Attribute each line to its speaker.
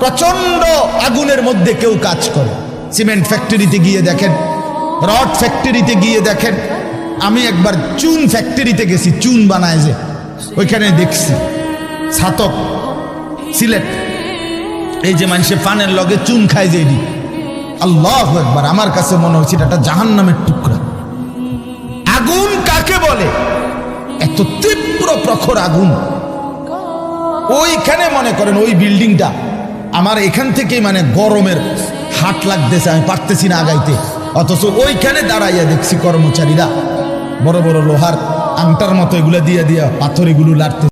Speaker 1: প্রচণ্ড আগুনের মধ্যে কেউ কাজ করে। সিমেন্ট ফ্যাক্টরিতে গিয়ে দেখেন, রড ফ্যাক্টরিতে গিয়ে দেখেন। আমি একবার চুন ফ্যাক্টরিতে গেছি, চুন বানায় যে, ওইখানে দেখছি, ছাতক, সিলেট। এই যে মানুষে পানের লগে চুন খায় যে আল্লাহ একবার আমার কাছে মনে হচ্ছে এটা জাহান নামের টুকরা। আগুন কাকে বলে? এত তীব্র প্রখর আগুন। ওইখানে মনে করেন ওই বিল্ডিংটা আমার এখান থেকে মানে গরমের হাট লাগতেছে, আমি পারতেছি না আগাইতে। অথচ ওইখানে দাঁড়াইয়া দেখছি কর্মচারীরা, বড় বড় লোহার আংটার মতো এগুলো দিয়ে দিয়া পাথর এগুলো লাড়তে